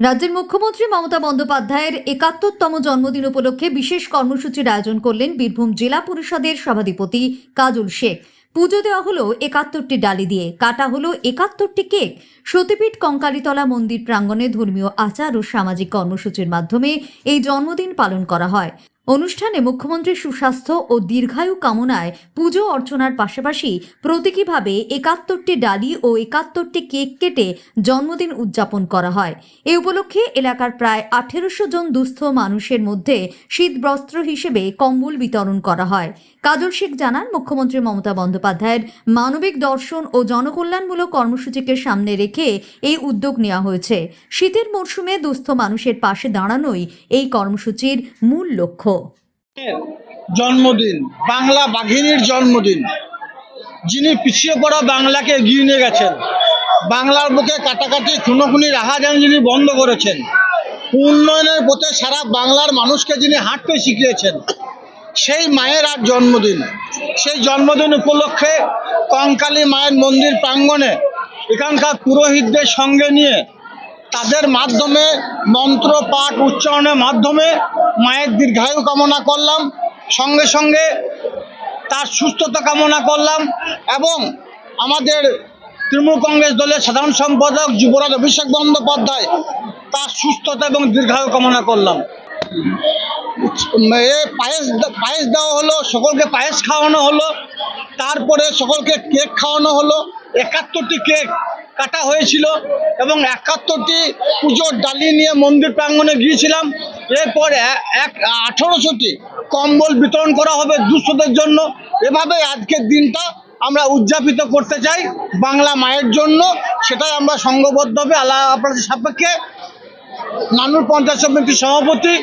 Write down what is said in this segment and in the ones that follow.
রাজ্যের মুখ্যমন্ত্রী মমতা বন্দ্যোপাধ্যায়ের একাত্তরতম জন্মদিন উপলক্ষে বিশেষ কর্মসূচির আয়োজন করলেন বীরভূম জেলা পরিষদের সভাধিপতি কাজল শেখ। পুজো দেওয়া হলো একাত্তরটি ডালি দিয়ে। কাটা হলো একাত্তরটি কেক। সতীপীঠ কঙ্কালীতলা মন্দির প্রাঙ্গণে ধর্মীয় আচার ও সামাজিক কর্মসূচির মাধ্যমে এই জন্মদিন পালন করা হয়। অনুষ্ঠানে মুখ্যমন্ত্রীর সুস্বাস্থ্য ও দীর্ঘায়ু কামনায় পুজো অর্চনার পাশাপাশি প্রতীকীভাবে একাত্তরটি ডালি ও একাত্তরটি কেক কেটে জন্মদিন উদযাপন করা হয়। এ উপলক্ষে এলাকার প্রায় আঠেরোশো জন দুস্থ মানুষের মধ্যে শীতবস্ত্র হিসেবে কম্বল বিতরণ করা হয়। কাজল শেখ জানান, মুখ্যমন্ত্রী মমতা বন্দ্যোপাধ্যায়ের মানবিক দর্শন ও জনকল্যাণমূলক কর্মসূচিকে সামনে রেখে এই উদ্যোগ নেওয়া হয়েছে। শীতের মরশুমে দুস্থ মানুষের পাশে দাঁড়ানোই এই কর্মসূচির মূল লক্ষ্য। জন্মদিন, বাংলা বাঘিনীর জন্মদিন। যিনি পিছিয়ে পড়া বাংলাকে এগিয়ে নিয়ে গেছেন, বাংলার বুকে কাটাকাটি খুনোখুনি রাহাজান যিনি বন্ধ করেছেন, উন্নয়নের পথে সারা বাংলার মানুষকে যিনি হাঁটতে শিখিয়েছেন, সেই মায়ের আজ জন্মদিন। সেই জন্মদিন উপলক্ষে কঙ্কালী মায়ের মন্দির প্রাঙ্গণে এখানকার পুরোহিতদের সঙ্গে নিয়ে তাদের মাধ্যমে মন্ত্র পাঠ উচ্চারণের মাধ্যমে মায়ের দীর্ঘায়ু কামনা করলাম। সঙ্গে সঙ্গে তার সুস্থতা কামনা করলাম এবং আমাদের তৃণমূল কংগ্রেস দলের সাধারণ সম্পাদক যুবরাজ অভিষেক বন্দ্যোপাধ্যায় তার সুস্থতা এবং দীর্ঘায়ু কামনা করলাম। এ পায়েস পায়েস দেওয়া হলো, সকলকে পায়েস খাওয়ানো হলো, তারপরে সকলকে কেক খাওয়ানো হলো, একাত্তরটি কেক কাটা হয়েছিল এবং একাত্তরটি পুজোর ডালি নিয়ে মন্দির প্রাঙ্গণে গিয়েছিলাম। এরপর এক, আঠারোশোটি কম্বল বিতরণ করা হবে দুঃস্থদের জন্য। এভাবে আজকের দিনটা আমরা উদযাপিত করতে চাই বাংলা মায়ের জন্য। সেটাই আমরা সংঘবদ্ধভাবে আল্লাহ আপনাদের সাপেক্ষে। নানুর পঞ্চায়েত সমিতির সভাপতি,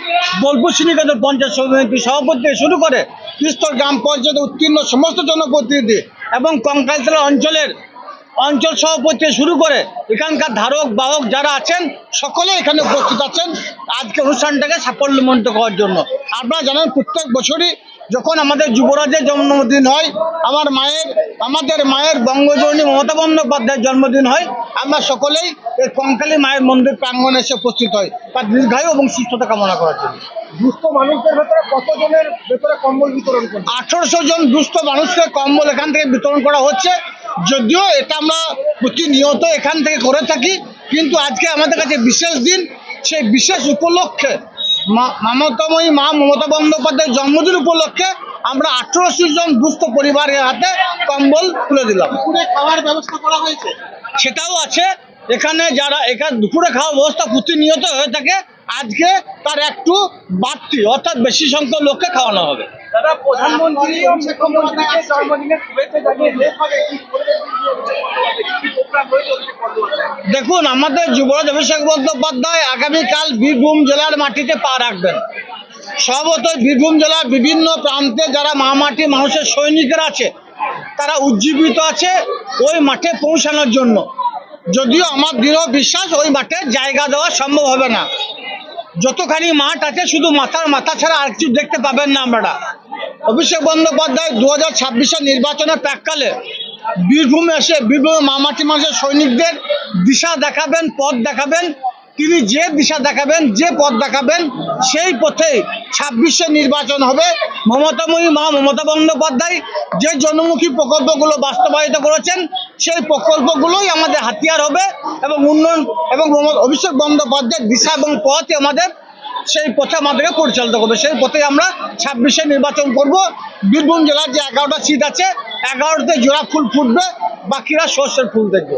বোলপুর শ্রীনিকেতন পঞ্চায়েত সমিতির সভাপতি শুরু করে তিস্তর গ্রাম পঞ্চায়েতে উত্তীর্ণ সমস্ত জনপ্রতিনিধি এবং কঙ্কালতলা অঞ্চলের অঞ্চল সভাপতি শুরু করে এখানকার ধারক বাহক যারা আছেন সকলে এখানে উপস্থিত আছেন আজকে অনুষ্ঠানটাকে সাফল্যমণ্ডিত করার জন্য। আপনারা জানেন প্রত্যেক বছরই যখন আমাদের যুবরাজের জন্মদিন হয় আমার মায়ের আমাদের মায়ের বঙ্গজননী মমতা বন্দ্যোপাধ্যায়ের জন্মদিন হয় আমরা সকলেই এই কঙ্কালী মায়ের মন্দির প্রাঙ্গণে এসে উপস্থিত হই তার দীর্ঘায়ু এবং সুস্থতা কামনা করার জন্য। দুস্থ মানুষদের ভেতরে কতজনের ভেতরে কম্বল বিতরণ করছে? আঠারোশো জন দুস্থ মানুষকে কম্বল এখান থেকে বিতরণ করা হচ্ছে। যদিও এটা আমরা প্রতিনিয়ত এখান থেকে করে থাকি কিন্তু আজকে আমাদের কাছে বিশেষ দিন সেই বিশেষ উপলক্ষে মমতাময়ী মা মমতা বন্দ্যোপাধ্যায়ের জন্মদিন উপলক্ষে আমরা আঠারোশো জন দুস্থ পরিবারের হাতে কম্বল তুলে দিলাম। দুপুরে খাওয়ার ব্যবস্থা করা হয়েছে? সেটাও আছে। এখানে যারা এখানে দুপুরে খাওয়ার ব্যবস্থা প্রতিনিয়ত হয়ে থাকে আজকে তার একটু বাড়তি অর্থাৎ বেশি সংখ্যক লোককে খাওয়ানো হবে। দাদা প্রধানমন্ত্রী দেখুন, আমাদের যুবরাজ অভিষেক বন্দ্যোপাধ্যায় আগামীকাল বীরভূম জেলার মাটিতে পা রাখবেন। সর্বত বীরভূম জেলার বিভিন্ন প্রান্তে যারা মা মাটি মানুষের সৈনিকরা আছে, তারা উজ্জীবিত আছে ওই মাঠে পৌঁছানোর জন্য। যদিও আমার দৃঢ় বিশ্বাস ওই মাঠে জায়গা দেওয়া সম্ভব হবে না। যতখানি মাঠ আছে, শুধু মাথার মাথা ছাড়া আর কিছু দেখতে পাবেন না আমরা অভিষেক বন্দ্যোপাধ্যায় দু হাজার ছাব্বিশের নির্বাচনের প্রাককালে বীরভূমে এসে, বীরভূমে মামাটি মানুষের সৈনিকদের দিশা দেখাবেন, পথ দেখাবেন, তিনি যে দিশা দেখাবেন, যে পথ দেখাবেন, সেই পথে ছাব্বিশে নির্বাচন হবে। মমতাময়ী মা মমতা বন্দ্যোপাধ্যায় যে জনমুখী প্রকল্পগুলো বাস্তবায়িত করেছেন, সেই প্রকল্পগুলোই আমাদের হাতিয়ার হবে এবং উন্নয়ন এবং অভিষেক বন্দ্যোপাধ্যায়ের দিশা এবং পথই আমাদের সেই পথে আমাদেরকে পরিচালিত করবে। সেই পথে আমরা ছাব্বিশে নির্বাচন করব। বীরভূম জেলার যে এগারোটা সিট আছে, এগারোটাতে জোড়া ফুল ফুটবে, বাকিরা সর্ষের ফুল দেখবে।